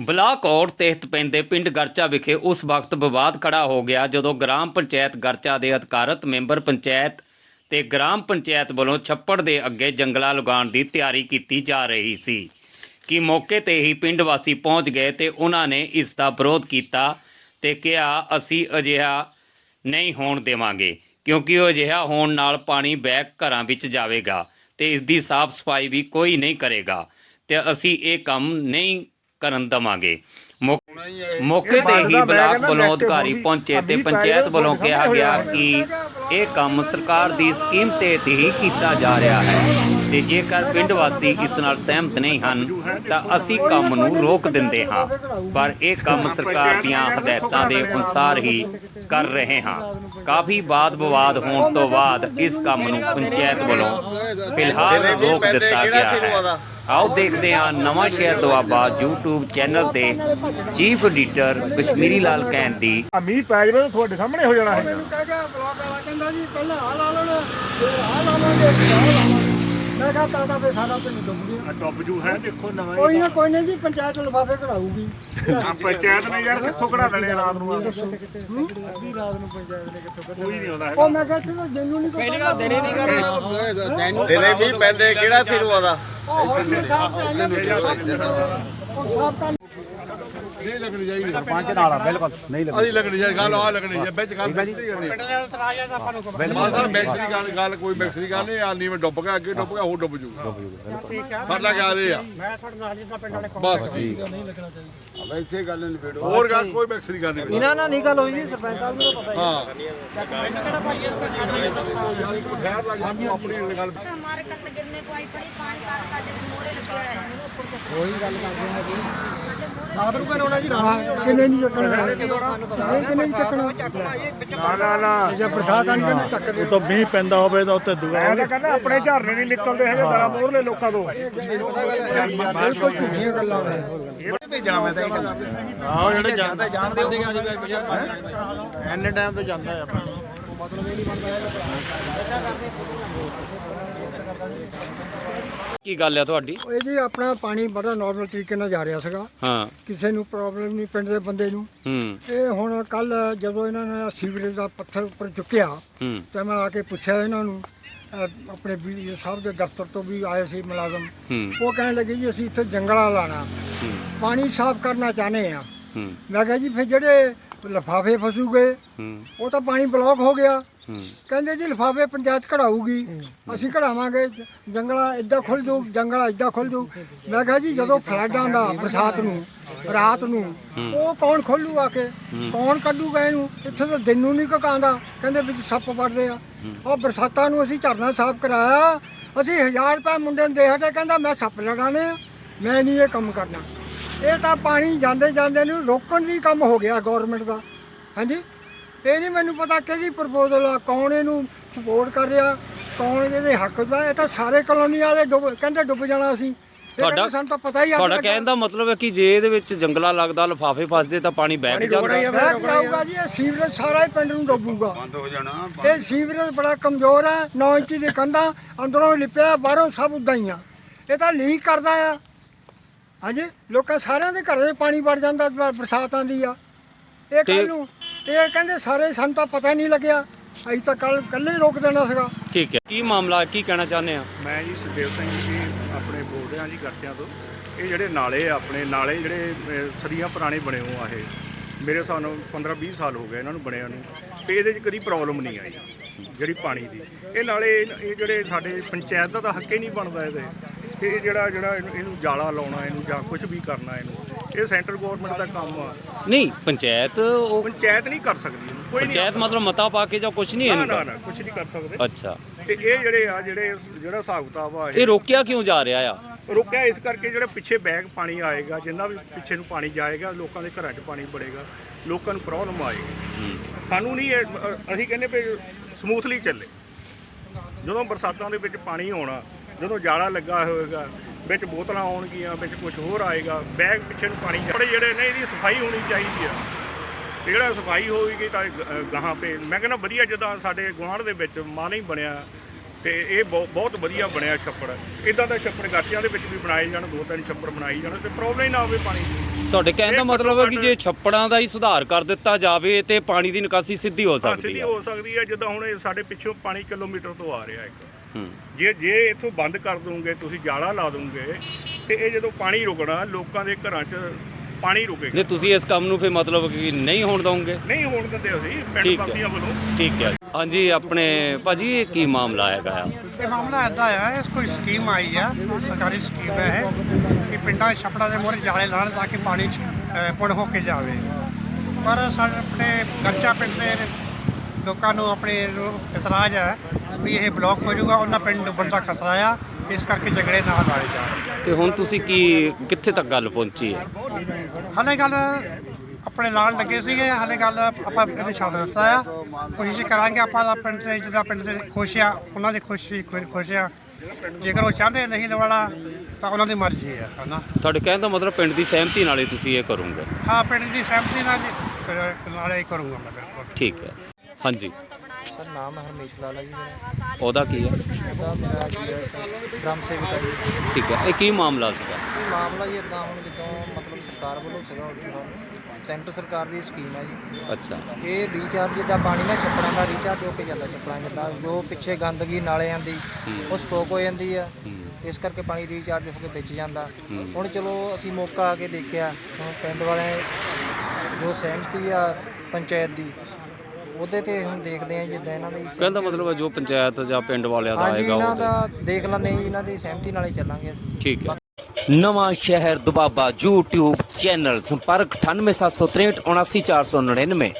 Block ਔੜ ਤਹਿਤ ਪੈਂਦੇ ਪਿੰਡ ਗਰਚਾ ਵਿਖੇ ਉਸ ਵਕਤ ਵਿਵਾਦ ਖੜਾ ਹੋ ਗਿਆ ਜਦੋਂ ਗ੍ਰਾਮ ਪੰਚਾਇਤ ਗਰਚਾ ਦੇ ਅਧਿਕਾਰਤ ਮੈਂਬਰ ਪੰਚਾਇਤ ਤੇ ਗ੍ਰਾਮ ਪੰਚਾਇਤ ਵੱਲੋਂ ਛੱਪੜ ਦੇ ਅੱਗੇ ਜੰਗਲਾ ਲਗਾਉਣ ਦੀ ਤਿਆਰੀ ਕੀਤੀ ਜਾ ਰਹੀ ਸੀ। ਕਿ ਮੌਕੇ ਤੇ ਹੀ ਪਿੰਡ ਵਾਸੀ ਪਹੁੰਚ ਗਏ ਤੇ ਉਹਨਾਂ ਨੇ ਇਸ ਦਾ ਵਿਰੋਧ ਕੀਤਾ ਤੇ ਕਿਹਾ, ਅਸੀਂ ਅਜਿਹਾ ਨਹੀਂ ਹੋਣ ਦੇਵਾਂਗੇ, ਕਿਉਂਕਿ ਉਹ ਅਜਿਹਾ ਹੋਣ ਨਾਲ ਪਾਣੀ ਬੈਕ ਘਰਾਂ ਵਿੱਚ ਜਾਵੇਗਾ ਤੇ ਇਸ ਦੀ ਸਾਫ਼ ਸਫ਼ਾਈ ਵੀ ਕੋਈ ਨਹੀਂ ਕਰੇਗਾ ਤੇ ਅਸੀਂ ਇਹ ਕੰਮ ਨਹੀਂ ਕਰਨ ਦਵਾਂਗੇ। ਮੌਕੇ ਤੇ ਹੀ ਬਲਾਕ ਵੱਲੋਂ ਅਧਿਕਾਰੀ ਪਹੁੰਚੇ ਤੇ ਪੰਚਾਇਤ ਵੱਲੋਂ ਕਿਹਾ ਗਿਆ ਕਿ ਇਹ ਕੰਮ ਸਰਕਾਰ ਦੀ ਸਕੀਮ ਤਹਿਤ ਹੀ ਕੀਤਾ ਜਾ ਰਿਹਾ ਹੈ। ਤੇ ਜੇਕਰ ਪਿੰਡ ਵਾਸੀ ਇਸ ਨਾਲ ਸਹਿਮਤ ਨਹੀਂ ਹਨ ਤਾਂ ਅਸੀਂ ਕੰਮ ਨੂੰ ਰੋਕ ਦਿੰਦੇ ਹਾਂ। ਪਰ ਇਹ ਕੰਮ ਸਰਕਾਰ ਦੀਆਂ ਹਦਾਇਤਾਂ ਦੇ ਅਨੁਸਾਰ ਹੀ ਕਰ ਰਹੇ ਹਾਂ। ਕਾਫੀ ਬਾਦ ਵਿਵਾਦ ਹੋਣ ਤੋਂ ਬਾਅਦ ਇਸ ਕੰਮ ਨੂੰ ਪੰਚਾਇਤ ਵੱਲੋਂ ਫਿਲਹਾਲ ਰੋਕ ਦਿੱਤਾ ਗਿਆ ਹੈ। ਆਓ ਦੇਖਦੇ ਹਾਂ ਨਵਾਂ ਸ਼ਹਿਰ ਦੁਆਬਾ YouTube ਚੈਨਲ ਦੇ ਚੀਫ ਐਡੀਟਰ ਕਸ਼ਮੀਰੀ ਲਾਲ ਕਹਿਣ ਦੀ ਮੀਂਹ ਪੈ ਜਾਵੇ ਤਾਂ ਤੁਹਾਡੇ ਸਾਹਮਣੇ ਹੋ ਜਾਣਾ ਹੈ। ਮੈਨੂੰ ਕਹਿ ਗਿਆ ਬਲਾਕ ਵਾਲਾ ਕਹਿੰਦਾ ਜੀ ਪਹਿਲਾਂ ਆਹ ਲਾ ਲੈਣਾ ਫਿਰ ਮੈਂ ਕਿਹਾ ਤਾਂ ਤਾਂ ਫਿਰ ਸਾਰਾ ਪਿੰਡ ਡੁੱਬ ਗਿਆ। ਆ ਡੁੱਬ ਜੂ ਹੈ ਦੇਖੋ ਨਵਾਂ ਕੋਈ ਨਾ ਕੋਈ ਨਹੀਂ ਜੀ ਪੰਚਾਇਤ ਲਿਫਾਫੇ ਕਢਾਊਗੀ। ਆ ਪੰਚਾਇਤ ਨੇ ਯਾਰ ਕਿੱਥੋਂ ਕਢਾ ਲੈਣੇ ਰਾਤ ਨੂੰ ਆ? ਅੱਧੀ ਰਾਤ ਨੂੰ ਪੰਚਾਇਤ ਨੇ ਕਿੱਥੋਂ ਕੋਈ ਨਹੀਂ ਆਉਂਦਾ ਹੈਗਾ। ਉਹ ਮੈਂ ਕਿਹਾ ਇੱਥੇ ਤਾਂ ਜੈਨੂੰ ਨਹੀਂ ਕੋਈ ਪਹਿਲੀ ਦਿਨੇ ਨਹੀਂ ਕਰਨਾ ਦਿਨੇ ਵੀ ਪੈਂਦੇ ਕਿਹੜਾ ਫਿਰ ਉਹਦਾ ਉਹ ਹੋਰ ਵੀ ਸਾਹਿਬ ਤੇ ਆਇਆ ਵੀ ਉਹ ਸਾਹਿਬ ਤਾਂ ਨਹੀਂ ਲੱਗਣੀ ਚਾਹੀਦੀ। ਸਰਪੰਚ ਨਾਲ ਆ ਬਿਲਕੁਲ। ਨਹੀਂ ਲੱਗਣੀ। ਅਸੀਂ ਲੱਗਣੀ ਚਾਹੀਦੀ ਗੱਲ ਆ ਲੱਗਣੀ ਚਾਹੀਦੀ ਵਿੱਚ ਗੱਲ ਮਿਕਸ ਨਹੀਂ ਕਰਨੀ। ਬਿਲਕੁਲ। ਸਰ ਮਿਕਸ ਦੀ ਗੱਲ ਗੱਲ ਕੋਈ ਮਿਕਸ ਦੀ ਗੱਲ ਨਹੀਂ ਆਲੀ ਮੈਂ ਡੁੱਬ ਗਿਆ ਅੱਗੇ ਡੁੱਬ ਗਿਆ ਹੋਰ ਡੁੱਬ ਜੂਗਾ ਸਾਡਾ ਕਹਿ ਰਹੇ ਆ। ਮੈਂ ਤੁਹਾਡੇ ਨਾਲ ਜਿੱਦਾਂ ਪਿੰਡ ਵਾਲੇ ਬਸ ਠੀਕ ਨਹੀਂ ਲੱਗਣਾ ਚਾਹੀਦਾ। ਅਬ ਇੱਥੇ ਗੱਲ ਨਹੀਂ ਫੇੜੋ ਹੋਰ ਗੱਲ ਕੋਈ ਮਿਕਸ ਦੀ ਗੱਲ ਨਹੀਂ ਇਹਨਾਂ ਨਾਲ ਨਹੀਂ ਗੱਲ ਹੋਈ ਜੀ ਸਰਪੰਚ ਸਾਹਿਬ ਨੂੰ ਤਾਂ ਪਤਾ ਹੀ ਹੈ ਹਾਂ। ਕਿਹੜਾ ਭਾਈ ਇਸ ਦਾ ਗੈਰ ਲੱਗ ਆਪਣੀ ਗੱਲ ਹਮਾਰੇ ਕਤਲ ਗਿਰਨੇ ਕੋਈ ਪੜੀ ਪਾਣੀ ਸਾਡੇ ਮੋਰੇ ਲੱਗਿਆ ਹੈ। ਉਹੀ ਗੱਲ ਕਰਦੇ ਹਾਂ ਜੀ। ਰਾਤ ਨੂੰ ਕਰਾਉਣਾ ਜੀ ਰਾਤ ਨੂੰ ਕਰਾਉਣਾ। ਕਿੰਨੇ ਨਹੀਂ ਚੱਕਣਾ? ਕਿੰਨੇ ਕਿੰਨੇ ਨਹੀਂ ਚੱਕਣਾ? ਨਾ ਨਾ ਨਾ। ਜੇ ਬਰਸਾਤ ਆਣੀ ਤਾਂ ਚੱਕਦੇ। ਉਤੋਂ ਮੀਂਹ ਪੈਂਦਾ ਹੋਵੇ ਤਾਂ ਉੱਤੇ ਦੁਆ ਮੈਂ ਤਾਂ ਕਹਿੰਦਾ ਆਪਣੇ ਝਰਨੇ ਨਹੀਂ ਨਿਕਲਦੇ ਹੈਗੇ ਦਰਾ ਮੋਹਰਲੇ ਲੋਕਾਂ ਤੋਂ। ਬਿਲਕੁਲ ਝੂਠੀਆਂ ਗੱਲਾਂ ਨੇ। ਭੇਜਣਾ ਮੈਂ ਤਾਂ ਇਹ ਕਹਿੰਦਾ। ਆਹ ਜਿਹੜੇ ਜਾਂਦਾ ਜਾਣਦੇ ਹੁੰਦੇ ਆ। ਐਨੇ ਟਾਈਮ ਤੋਂ ਜਾਂਦਾ ਆ ਆਪਣਾ ਕੀ ਗੱਲ ਹੈ ਤੁਹਾਡੀ? ਇਹ ਜੀ ਆਪਣਾ ਪਾਣੀ ਬੜਾ ਨਾਰਮਲ ਤਰੀਕੇ ਨਾਲ ਜਾ ਰਿਹਾ ਸੀਗਾ। ਹਾਂ। ਕਿਸੇ ਨੂੰ ਪ੍ਰੋਬਲਮ ਨਹੀਂ ਪਿੰਡ ਦੇ ਬੰਦੇ ਨੂੰ। ਹੂੰ। ਇਹ ਹੁਣ ਕੱਲ ਜਦੋਂ ਇਹਨਾਂ ਨੇ ਸੀਵਰੇਜ ਦਾ ਪੱਥਰ ਉੱਪਰ ਚੁੱਕਿਆ ਹੂੰ। ਤੇ ਮੈਂ ਆ ਕੇ ਪੁੱਛਿਆ ਇਹਨਾਂ ਨੂੰ ਆਪਣੇ ਵੀ ਸਾਹਿਬ ਦੇ ਦਫ਼ਤਰ ਤੋਂ ਵੀ ਆਏ ਸੀ ਮੁਲਾਜ਼ਮ। ਹੂੰ। ਉਹ ਕਹਿਣ ਲੱਗੇ ਜੀ ਅਸੀਂ ਇੱਥੇ ਜੰਗਲਾ ਲਾਣਾ ਪਾਣੀ ਸਾਫ਼ ਕਰਨਾ ਚਾਹੁੰਦੇ ਆ ਹੂੰ। ਮੈਂ ਕਿਹਾ ਜੀ ਫਿਰ ਜਿਹੜੇ ਲਿਫਾਫੇ ਫਸੂਗੇ ਹੂੰ। ਉਹ ਤਾਂ ਪਾਣੀ ਬਲੌਕ ਹੋ ਗਿਆ। ਹੂੰ। ਕਹਿੰਦੇ ਜੀ ਲਿਫਾਫੇ ਪੰਚਾਇਤ ਕਢਾਊਗੀ ਅਸੀਂ ਕਢਾਵਾਂਗੇ ਜੰਗਲਾ ਇੱਦਾਂ ਖੁੱਲ ਜੂ ਜੰਗਲਾ ਇੱਦਾਂ ਖੁੱਲ ਜੂ ਮੈਂ ਕਿਹਾ ਜੀ ਜਦੋਂ ਫਲੱਡ ਆਉਂਦਾ ਬਰਸਾਤ ਨੂੰ ਰਾਤ ਨੂੰ ਉਹ ਕੌਣ ਖੋਲੂ ਆ ਕੇ? ਕੌਣ ਕੱਢੂਗਾ ਇਹਨੂੰ? ਇੱਥੇ ਤਾਂ ਦਿਨ ਨੂੰ ਨਹੀਂ ਕਕਾਂਦਾ। ਕਹਿੰਦੇ ਵਿੱਚ ਸੱਪ ਵੜਦੇ ਆ। ਉਹ ਬਰਸਾਤਾਂ ਨੂੰ ਅਸੀਂ ਝਰਨਾ ਸਾਫ਼ ਕਰਾਇਆ। ਅਸੀਂ 1000 ਰੁਪਏ ਮੁੰਡੇ ਨੂੰ ਦੇ ਹਟੇ ਕਹਿੰਦਾ ਮੈਂ ਸੱਪ ਲੜਾਣੇ ਮੈਂ ਨਹੀਂ ਇਹ ਕੰਮ ਕਰਨਾ। ਇਹ ਤਾਂ ਪਾਣੀ ਜਾਂਦੇ ਜਾਂਦੇ ਨੂੰ ਰੋਕਣ ਦੀ ਕੰਮ ਹੋ ਗਿਆ ਗਵਰਨਮੈਂਟ ਦਾ। ਹਾਂਜੀ? ਇਹ ਨਹੀਂ ਮੈਨੂੰ ਪਤਾ ਕਿਹਦੀ ਪ੍ਰਪੋਜ਼ਲ ਆ ਕੌਣ ਇਹਨੂੰ ਸਪੋਰਟ ਕਰ ਰਿਹਾ ਕੌਣ ਇਹਦੇ ਹੱਕ ਦਾ ਇਹ ਤਾਂ ਸਾਰੇ ਕਲੋਨੀ ਵਾਲੇ ਡੁੱਬ ਕਹਿੰਦੇ ਡੁੱਬ ਜਾਣਾ ਅਸੀਂ ਇਹ ਤੁਹਾਡਾ- ਸਾਨੂੰ ਤਾਂ ਪਤਾ ਹੀ ਆ ਤੁਹਾਡਾ ਕਹਿਣ ਦਾ ਮਤਲਬ ਹੈ ਕਿ ਜੇ ਇਹਦੇ ਵਿੱਚ ਜੰਗਲਾ ਲੱਗਦਾ ਲਫਾਫੇ ਫਸਦੇ ਤਾਂ ਪਾਣੀ ਬੈਠ ਜਾਂਦਾ। ਬੈਕ ਜਾਊਗਾ ਜੀ ਇਹ ਸੀਵਰੇਜ ਸਾਰਾ ਹੀ ਪਿੰਡ ਨੂੰ ਡੁੱਬੂਗਾ। ਬੰਦ ਹੋ ਜਾਣਾ ਇਹ ਸੀਵਰੇਜ ਬੜਾ ਕਮਜ਼ੋਰ ਹੈ 9 ਇੰਚ ਦੀ ਕੰਧਾਂ ਅੰਦਰੋਂ ਲਿਪਿਆ ਬਾਹਰੋਂ ਸਭ ਉਦਾਂ ਹੀ ਆ। ਇਹ ਤਾਂ ਲੀਕ ਕਰਦਾ ਆ। ਹਾਂਜੀ ਲੋਕਾਂ ਸਾਰਿਆਂ ਦੇ ਘਰਾਂ 'ਚ ਪਾਣੀ ਵੜ ਜਾਂਦਾ ਬ- ਬਰਸਾਤ ਆਂਦੀ ਆ। ਇਹ ਤੇ- ਕੱਲ ਨੂੰ ਇਹ ਕਹਿੰਦੇ ਸਾਰੇ ਸਾਨੂੰ ਤਾਂ ਪਤਾ ਨਹੀਂ ਲੱਗਿਆ। ਅਸੀਂ ਤਾਂ ਕੱਲ ਕੱਲੇ ਹੀ ਰੋਕ ਦੇਣਾ ਸੀਗਾ। ਠੀਕ ਹੈ। ਕੀ ਮਾਮਲਾ ਕੀ ਕਹਿਣਾ ਚਾਹੁੰਦੇ ਆ? ਮੈਂ ਜੀ ਸੁਖਦੇਵ ਸਿੰਘ ਜੀ ਆਪਣੇ ਬੋਲ ਰਿਹਾ ਜੀ ਗੱਟਿਆਂ ਤੋਂ। ਇਹ ਜਿਹੜੇ ਨਾਲੇ ਆ ਆਪਣੇ ਨਾਲੇ ਜਿਹੜੇ ਅਹ, ਸਦੀਆਂ ਪੁਰਾਣੇ ਬਣੇ ਹੋ ਆ ਇਹ। ਮੇਰੇ ਹਿਸਾਬ ਨਾਲ 15 20 ਸਾਲ ਹੋ ਗਏ ਇਹਨਾਂ ਨੂੰ ਬਣਿਆ ਨੂੰ। ਤੇ ਇਹਦੇ 'ਚ ਕਦੀ ਪ੍ਰੋਬਲਮ ਨਹੀਂ ਆਈ ਜਿਹੜੀ ਪਾਣੀ ਦੀ। ਇਹ ਨਾਲੇ ਇਹ ਇਹ ਜਿਹੜੇ ਸਾਡੇ ਪੰਚਾਇਤ ਦਾ ਤਾਂ ਹੱਕ ਹੀ ਨਹੀਂ ਬਣਦਾ ਇਹਦੇ। ਤੇ ਇਹ ਜਿਹੜਾ ਜਿਹੜਾ ਇਹਨੂੰ ਇਹਨੂੰ ਜਾਲਾ ਲਾਉਣਾ ਇਹਨੂੰ ਜਾਂ ਕੁਝ ਵੀ ਕਰਨਾ ਇਹਨੂੰ ਇਹ ਸੈਂਟਰ ਗਵਰਨਮੈਂਟ ਦਾ ਕੰਮ ਆ। ਨਹੀਂ ਪੰਚਾਇਤ ਉਹ ਪੰਚਾਇਤ ਨਹੀਂ ਕਰ ਸਕਦੀ ਇਹਨੂੰ ਕੋਈ ਨਹੀਂ ਪੰਚਾਇਤ ਮਤਲਬ ਮਤਾ ਪਾ ਕੇ ਜਾਂ ਕੁਝ ਨਹੀਂ ਨਾ ਇਹਨੂੰ ਨਾ। ਨਾ ਕੁਝ ਨਹੀਂ ਕਰ ਸਕਦੇ। ਅੱਛਾ। ਤੇ ਇਹ ਜਿਹੜੇ ਆ ਜਿਹੜੇ ਜਿਹੜਾ ਹਿਸਾਬ ਕਿਤਾਬ ਆ ਇਹ ਰੋਕਿਆ ਕਿਉਂ ਜਾ ਰਿਹਾ ਆ? ਰੁਕਿਆ ਇਸ ਕਰਕੇ ਜਿਹੜਾ ਪਿੱਛੇ ਬੈਗ ਪਾਣੀ ਆਏਗਾ ਜਿੰਨਾ ਵੀ ਪਿੱਛੇ ਨੂੰ ਪਾਣੀ ਜਾਏਗਾ ਲੋਕਾਂ ਦੇ ਘਰਾਂ 'ਚ ਪਾਣੀ ਵੜੇਗਾ ਲੋਕਾਂ ਨੂੰ ਪ੍ਰੋਬਲਮ ਆਏਗੀ। ਸਾਨੂੰ ਨਹੀਂ ਇਹ ਅ, ਅਸੀਂ ਕਹਿੰਦੇ ਵੀ ਸਮੂਥਲੀ ਚੱਲੇ। ਜਦੋਂ ਬਰਸਾਤਾਂ ਦੇ ਵਿੱਚ ਪਾਣੀ ਆਉਣਾ ਜਦੋਂ ਜਾਲਾ ਲੱਗਾ ਹੋਵੇਗਾ ਵਿੱਚ ਬੋਤਲਾਂ ਆਉਣਗੀਆਂ ਵਿੱਚ ਕੁਝ ਹੋਰ ਆਏਗਾ ਬੈਗ ਪਿੱਛੇ ਨੂੰ ਪਾਣੀ ਕੱਪੜੇ ਜਿਹੜੇ ਨੇ ਇਹਦੀ ਸਫ਼ਾਈ ਹੋਣੀ ਚਾਹੀਦੀ ਆ। ਜਿਹੜਾ ਸਫ਼ਾਈ ਹੋਏਗੀ ਤਾਂ ਗਾਹਾਂ ਪੇ ਮੈਂ ਕਹਿੰਦਾ ਵਧੀਆ ਜਿੱਦਾਂ ਸਾਡੇ ਗੁਆਂਢ ਦੇ ਵਿੱਚ ਮਾਂ ਨਹੀਂ ਬਣਿਆ ਤੇ ਇਹ ਬਹੁ- ਬਹੁਤ ਵਧੀਆ ਬਣਿਆ ਛੱਪੜ। ਇਦਾਂ ਦਾ ਛੱਪੜ ਗਾਟੀਆਂ ਦੇ ਵਿੱਚ ਵੀ ਬਣਾਏ ਜਾਣ ਦੋ ਤਿੰਨ ਛੱਪੜ ਬਣਾਏ ਜਾਣ ਤੇ ਪ੍ਰੋਬਲਮ ਹੀ ਨਾ ਹੋਵੇ ਪਾਣੀ ਦੀ। ਤੁਹਾਡੇ ਕਹਿਣ ਦਾ ਮਤਲਬ ਹੈ ਕਿ ਜੇ ਛੱਪੜਾਂ ਦਾ ਹੀ ਸੁਧਾਰ ਕਰ ਦਿੱਤਾ ਜਾਵੇ ਤੇ ਪਾਣੀ ਦੀ ਨਿਕਾਸੀ ਸਿੱਧੀ ਹੋ ਹਾਂ ਸਕਦੀ ਸਿੱਧੀ ਹੈ ਹੋ ਸਕਦੀ ਹੈ ਜਿੱਦਾਂ ਹੁਣ ਸਾਡੇ ਪਿੱਛੋਂ ਪਾਣੀ ਕਿਲੋਮੀਟਰ ਤੋਂ ਆ ਰਿਹਾ ਇੱਕ। ਹੂੰ ਜੇ ਜੇ ਇੱਥੋਂ ਬੰਦ ਕਰ ਦੋਗੇ ਤੁਸੀਂ ਜਾਲਾ ਲਾ ਦੋਗੇ ਤੇ ਇਹ ਜਦੋਂ ਪਾਣੀ ਰੁਕਣਾ ਲੋਕਾਂ ਦੇ ਘਰਾਂ 'ਚ ਪਾਣੀ ਰੁਕੇਗਾ। ਜੇ ਤੁਸੀਂ ਇਸ ਕੰਮ ਨੂੰ ਫਿਰ ਮਤਲਬ ਕਿ ਨਹੀਂ ਹੋਣ ਦਵੋਗੇ ਨਹੀਂ ਹੋਣ ਦਿੰਦੇ ਅਸੀਂ ਪਿੰਡ। ਵਾਸੀਆਂ ਵੱਲੋਂ। ਠੀਕ ਹੈ। ਹਾਂਜੀ ਆਪਣੇ ਭਾਜੀ ਇਹ ਕੀ ਮਾਮਲਾ ਹੈਗਾ? ਆ ਇਹ ਮਾਮਲਾ ਐਦਾਂ ਆ ਇਸ ਕੋਈ ਸਕੀਮ ਆਈ ਆ ਸਰਕਾਰੀ ਸਕੀਮ ਹੈ ਕਿ ਪਿੰਡਾਂ ਛੱਪੜਾਂ ਦੇ ਮੋਰੇ ਜਾਲੇ ਲਾਣ ਤਾਂ ਕਿ ਪਾਣੀ ਪੁਣ ਹੋ ਕੇ ਜਾਵੇ। ਪਰ ਸਾਡੇ ਆਪਣੇ ਗਰਚਾ ਪਿੰਡ ਦੇ ਲੋਕਾਂ ਨੂੰ ਆਪਣੇ ਇਤਰਾਜ਼ ਹੈ ਵੀ ਇਹ ਬਲੌਕ ਹੋ ਜਾਊਗਾ ਉਹਨਾਂ ਪਿੰਡ ਡੁੱਬਣ ਦਾ ਖਤਰਾ ਆ ਇਸ ਕਰਕੇ ਝਗੜੇ ਨਾ ਲਾਏ ਜਾਣ। ਤੇ ਹੁਣ ਤੁਸੀਂ ਕੀ ਕਿੱਥੇ ਤੱਕ ਗੱਲ ਪਹੁੰਚੀ ਹੈ? ਹਾਲੇ ਗੱਲ ਆਪਣੇ ਨਾਲ ਲੱਗੇ ਸੀਗੇ ਹਾਲੇ ਗੱਲ ਆਪਾਂ ਇਹਨੂੰ ਛੱਡ ਦਿੱਤਾ ਆ। ਕੋਸ਼ਿਸ਼ ਕਰਾਂਗੇ ਆਪਾਂ ਦਾ ਪਿੰਡ ਦੇ ਜਿਹਦਾ ਪਿੰਡ ਦੇ ਖੁਸ਼ ਆ ਉਹਨਾਂ ਦੀ ਖੁਸ਼ੀ ਖੁਸ਼ ਆ। ਜੇਕਰ ਉਹ ਚਾਹੁੰਦੇ ਨਹੀਂ ਲਵਾੜਾ ਤਾਂ ਉਹਨਾਂ ਦੀ ਮਰਜ਼ੀ ਆ ਹਨਾ? ਤੁਹਾਡੇ ਕਹਿਣ ਦਾ ਮਤਲਬ ਪਿੰਡ ਦੀ ਸਹਿਮਤੀ ਨਾਲ ਹੀ ਤੁਸੀਂ ਇਹ ਕਰੋਗੇ? ਹਾਂ ਪਿੰਡ ਦੀ ਸਹਿਮਤੀ ਨਾਲ ਜੀ, ਨਾਲ ਹੀ ਕਰੂੰਗਾ ਮੈਂ ਬਿਲਕੁਲ। ਠੀਕ ਹੈ। ਹਾਂਜੀ। ਸਰ ਨਾਮ ਹੈ ਹਰਮੇਸ਼ ਲਾਲਾ ਜੀ ਮੇਰਾ। ਉਹਦਾ ਕੀ ਹੈ? ਉਹਦਾ ਮੇਰਾ ਕੀ ਹੈ ਸਰ ਗ੍ਰਾਮ ਸੇਵਕ ਹੈ ਜੀ। ਠੀਕ ਹੈ ਇਹ ਕੀ ਮਾਮਲਾ ਸੀਗਾ? ਇਹ ਮਾਮਲਾ ਜੀ ਇਦਾਂ ਹੁਣ ਜਦੋਂ ਮਤਲਬ ਸਰਕਾਰ ਵੱਲੋਂ ਸੀਗਾ ਸਾਨੂੰ ਸੈਂਟਰ ਸਰਕਾਰ ਦੀ ਸਕੀਮ ਹੈ ਜੀ। ਅੱਛਾ। ਇਹ ਰੀਚਾਰਜ ਦਾ ਪਾਣੀ ਨਾ ਛੱਪੜਾਂ ਦਾ ਰੀਚਾਰਜ ਹੋ ਕੇ ਜਾਂਦਾ ਛੱਪੜਾਂ ਜਿੱਦਾਂ ਜੋ ਪਿੱਛੇ ਗੰਦਗੀ ਨਾਲਿਆਂ ਦੀ ਉਹ ਸਟੋਕ ਹੋ ਜਾਂਦੀ ਆ। ਇਸ ਕਰਕੇ ਪਾਣੀ ਰੀਚਾਰਜ ਹੋ ਕੇ ਵਿੱਚ ਜਾਂਦਾ। ਹੁਣ ਚਲੋ ਅਸੀਂ ਮੌਕਾ ਆ ਕੇ ਦੇਖਿਆ ਹੁਣ ਪਿੰਡ ਵਾਲੇ ਜੋ ਸਹਿਮਤੀ ਆ ਪੰਚਾਇਤ ਦੀ ਉਹਦੇ ਤੇ ਹੁਣ ਦੇਖਦੇ ਆ ਜਿੱਦਾਂ ਇਹਨਾਂ ਦੀ ਕਹਿੰਦਾ ਮਤਲਬ ਹੈ ਜੋ ਪੰਚਾਇਤ ਜਾਂ ਪਿੰਡ ਵਾਲਿਆਂ ਦਾ ਹਾਂਜੀ ਆਏਗਾ ਇਹਨਾਂ ਦਾ ਦੇਖ ਲੈਂਦੇ ਜੀ ਇਹਨਾਂ ਦੀ ਸਹਿਮਤੀ ਨਾਲ ਹੀ ਚੱਲਾਂਗੇ ਅਸੀਂ। ਠੀਕ ਹੈ। ਨਵਾਂ ਸ਼ਹਿਰ ਦੁਬਾਬਾ YouTube ਚੈਨਲ ਸੰਪਰਕ 98763 79499